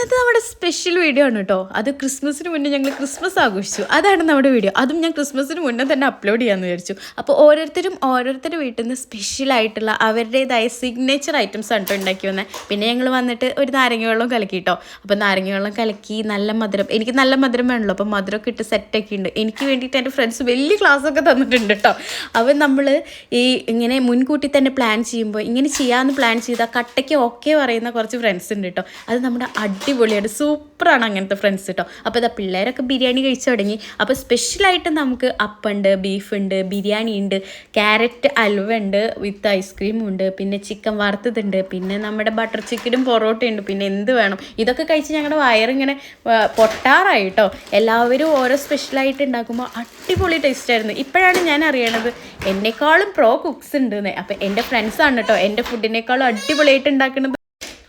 ഇന്നത്തെ നമ്മുടെ special video ആണ് കേട്ടോ അത് ക്രിസ്മസിന് മുന്നേ ഞങ്ങൾ ക്രിസ്മസ് ആഘോഷിച്ചു. അതാണ് നമ്മുടെ വീഡിയോ അതും ഞാൻ ക്രിസ്മസിന് മുന്നേ തന്നെ അപ്ലോഡ് ചെയ്യാമെന്ന് വിചാരിച്ചു. അപ്പോൾ ഓരോരുത്തരും ഓരോരുത്തരുടെ വീട്ടിൽ നിന്ന് സ്പെഷ്യൽ ആയിട്ടുള്ള അവരുടേതായ സിഗ്നേച്ചർ ഐറ്റംസ് ആണ് കേട്ടോ ഉണ്ടാക്കി വന്നത് പിന്നെ ഞങ്ങൾ വന്നിട്ട് ഒരു നാരങ്ങ വെള്ളം കലക്കി കേട്ടോ അപ്പോൾ നാരങ്ങ വെള്ളം കലക്കി നല്ല മധുരം. എനിക്ക് നല്ല മധുരം വേണമല്ലോ അപ്പോൾ മധുരമൊക്കെ ഇട്ട് സെറ്റൊക്കെ ഉണ്ട് എനിക്ക് വേണ്ടിയിട്ട് എന്റെ ഫ്രണ്ട്സ് വലിയ ക്ലാസ് ഒക്കെ തന്നിട്ടുണ്ട് കേട്ടോ അപ്പോൾ നമ്മൾ ഈ ഇങ്ങനെ മുൻകൂട്ടി തന്നെ പ്ലാൻ ചെയ്യുമ്പോൾ ഇങ്ങനെ ചെയ്യാമെന്ന് പ്ലാൻ ചെയ്താൽ കട്ടയ്ക്ക് ഓക്കെ പറയുന്ന കുറച്ച് ഫ്രണ്ട്സ് ഉണ്ട് കേട്ടോ അത് നമ്മുടെ അടിപൊളിയാണ് സൂപ്പറാണ് അങ്ങനത്തെ ഫ്രണ്ട്സ് കേട്ടോ അപ്പോൾ ഇതാ പിള്ളേരൊക്കെ ബിരിയാണി കഴിച്ചു തുടങ്ങി. അപ്പോൾ സ്പെഷ്യലായിട്ട് നമുക്ക് അപ്പുണ്ട് ബീഫുണ്ട് ബിരിയാണി ഉണ്ട് ക്യാരറ്റ് അൽവ ഉണ്ട് വിത്ത് ഐസ്ക്രീമും ഉണ്ട് പിന്നെ ചിക്കൻ വറുത്തതുണ്ട് പിന്നെ നമ്മുടെ ബട്ടർ ചിക്കനും പൊറോട്ടയുണ്ട് പിന്നെ എന്ത് വേണം. ഇതൊക്കെ കഴിച്ച് ഞങ്ങളുടെ വയറിങ്ങനെ പൊട്ടാറായി കേട്ടോ എല്ലാവരും ഓരോ സ്പെഷ്യലായിട്ട് ഉണ്ടാക്കുമ്പോൾ അടിപൊളി ടേസ്റ്റ് ആയിരുന്നു. ഇപ്പോഴാണ് ഞാൻ അറിയണത് എന്നെക്കാളും പ്രോ കുക്സ് ഉണ്ട് അപ്പം എന്റെ ഫ്രണ്ട്സാണ് കേട്ടോ എന്റെ ഫുഡിനേക്കാളും അടിപൊളിയായിട്ട് ഉണ്ടാക്കുന്നത്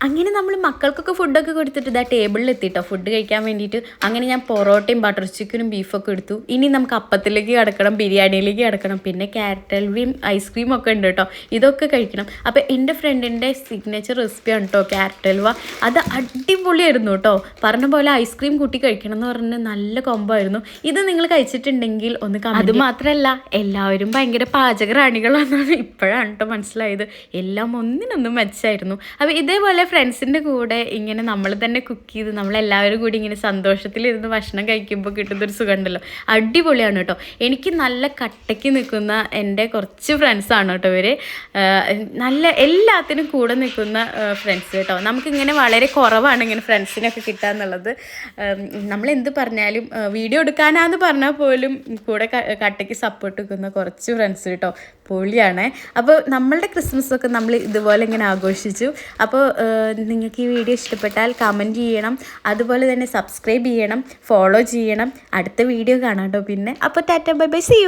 അങ്ങനെ നമ്മൾ മക്കൾക്കൊക്കെ ഫുഡൊക്കെ കൊടുത്തിട്ട് ഇതാ ടേബിളിൽ എത്തിയിട്ടോ ഫുഡ് കഴിക്കാൻ വേണ്ടിയിട്ട്. അങ്ങനെ ഞാൻ പൊറോട്ടയും ബട്ടർ ചിക്കനും ബീഫൊക്കെ എടുത്തു. ഇനി നമുക്ക് അപ്പത്തിലേക്ക് കിടക്കണം ബിരിയാണിയിലേക്ക് കിടക്കണം. പിന്നെ ക്യാരറ്റ് അൽവയും ഐസ്ക്രീം ഒക്കെ ഉണ്ട് കേട്ടോ. ഇതൊക്കെ കഴിക്കണം. അപ്പോൾ എന്റെ ഫ്രണ്ടിന്റെ സിഗ്നേച്ചർ റെസിപ്പിയാണ് കേട്ടോ ക്യാരറ്റ് അൽവ അത് അടിപൊളിയായിരുന്നു കേട്ടോ. പറഞ്ഞ പോലെ ഐസ്ക്രീം കൂട്ടി കഴിക്കണം എന്ന് പറഞ്ഞ് നല്ല കൊമ്പായിരുന്നു ഇത് നിങ്ങൾ കഴിച്ചിട്ടുണ്ടെങ്കിൽ ഒന്ന് അത് മാത്രമല്ല എല്ലാവരും ഭയങ്കര പാചക റാണികളാണെന്നാണ് ഇപ്പോഴാണ് കേട്ടോ മനസ്സിലായത്. എല്ലാം ഒന്നിനൊന്നും മെച്ചായിരുന്നു അപ്പോൾ ഇതേപോലെ ഫ്രണ്ട്സിന്റെ കൂടെ ഇങ്ങനെ നമ്മൾ തന്നെ കുക്ക് ചെയ്ത് നമ്മളെല്ലാവരും കൂടി ഇങ്ങനെ സന്തോഷത്തിലിരുന്ന് ഭക്ഷണം കഴിക്കുമ്പോൾ കിട്ടുന്നൊരു സുഖമുണ്ടല്ലോ. അടിപൊളിയാണ് കേട്ടോ. എനിക്ക് നല്ല കട്ടയ്ക്ക് നിൽക്കുന്ന എന്റെ കുറച്ച് ഫ്രണ്ട്സാണ് കേട്ടോ ഇവർ നല്ല എല്ലാത്തിനും കൂടെ നിൽക്കുന്ന ഫ്രണ്ട്സ് കേട്ടോ. നമുക്കിങ്ങനെ വളരെ കുറവാണ് ഇങ്ങനെ ഫ്രണ്ട്സിനൊക്കെ കിട്ടുക എന്നുള്ളത് നമ്മൾ എന്ത് പറഞ്ഞാലും വീഡിയോ എടുക്കാനാന്ന് പറഞ്ഞാൽ പോലും കൂടെ കട്ടയ്ക്ക് സപ്പോർട്ട് നിൽക്കുന്ന കുറച്ച് ഫ്രണ്ട്സ് കേട്ടോ. പൊളിയാണ്. അപ്പോൾ നമ്മളുടെ ക്രിസ്മസ് ഒക്കെ നമ്മൾ ഇതുപോലെ ഇങ്ങനെ ആഘോഷിച്ചു. അപ്പോൾ നിങ്ങൾക്ക് ഈ വീഡിയോ ഇഷ്ടപ്പെട്ടാൽ കമന്റ് ചെയ്യണം. അതുപോലെ തന്നെ സബ്സ്ക്രൈബ് ചെയ്യണം. ഫോളോ ചെയ്യണം. അടുത്ത വീഡിയോ കാണാം കേട്ടോ. പിന്നെ അപ്പോൾ ടാറ്റ ബൈ ബൈ. സി